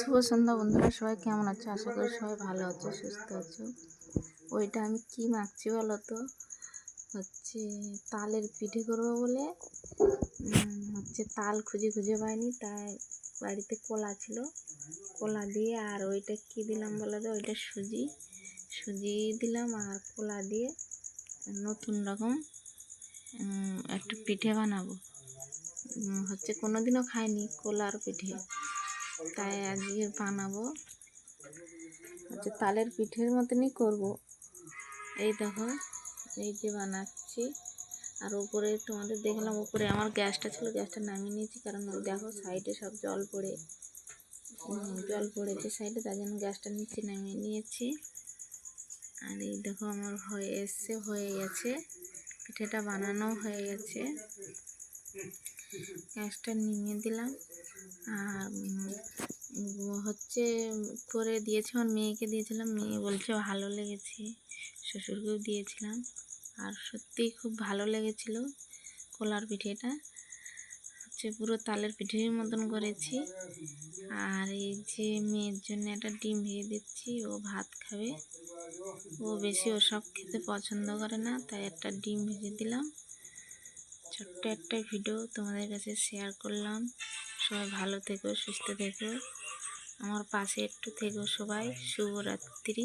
শুভ সন্ধ্যা বন্ধুরা, সবাই কেমন আছো? আশা করি সবাই ভালো আছো, সুস্থ আছো। ওইটা আমি কি মাখছি বলো তো? হচ্ছে তালের পিঠে করব বলে। হচ্ছে তাল খুঁজে খুঁজে পাইনি, তাই বাড়িতে কলা ছিল। কলা দিয়ে আর ওইটা কি দিলাম বলো তো? ওইটা সুজি। সুজি দিলাম আর কলা দিয়ে নতুন রকম একটা পিঠে বানাবো। হচ্ছে কোনো দিনও খাইনি কলার পিঠে। তাই আজকে বানাবো। হচ্ছে তালের পিঠের মতনই করব। এই দেখো, এই যে বানাচ্ছি। আর উপরে তোমাদের দেখলাম, উপরে আমার গ্যাসটা ছিল, গ্যাসটা নামিয়ে নিয়েছি, কারণ দেখো সাইডে সব জল পড়ে জল পড়েছে সাইডে তার জন্য গ্যাসটা নিচে নামিয়ে নিয়েছি। আর এই দেখো আমার হয়ে এসছে, হয়ে গেছে। পিঠেটা বানানো হয়ে গেছে। গ্যাসটা নিমিয়ে দিলাম। হচ্ছে করে দিয়েছি আমার মেয়েকে দিয়েছিলাম। মেয়ে বলছে, ভালো লেগেছে। শ্বশুরকেও দিয়েছিলাম। আর সত্যিই খুব ভালো লেগেছিল কলার পিঠেটা। হচ্ছে পুরো তালের পিঠের মতন করেছি। আর এই যে মেয়ের জন্য একটা ডিম ভেজে দিচ্ছি, ও ভাত খাবে। ও বেশি ওসব খেতে পছন্দ করে না, তাই একটা ডিম ভেজে দিলাম। ছোট্ট একটা ভিডিও তোমাদের কাছে শেয়ার করলাম। সবাই ভালো থেকো, সুস্থ থেকো। আমার পাশে একটু থেকো সবাই। শুভরাত্রি।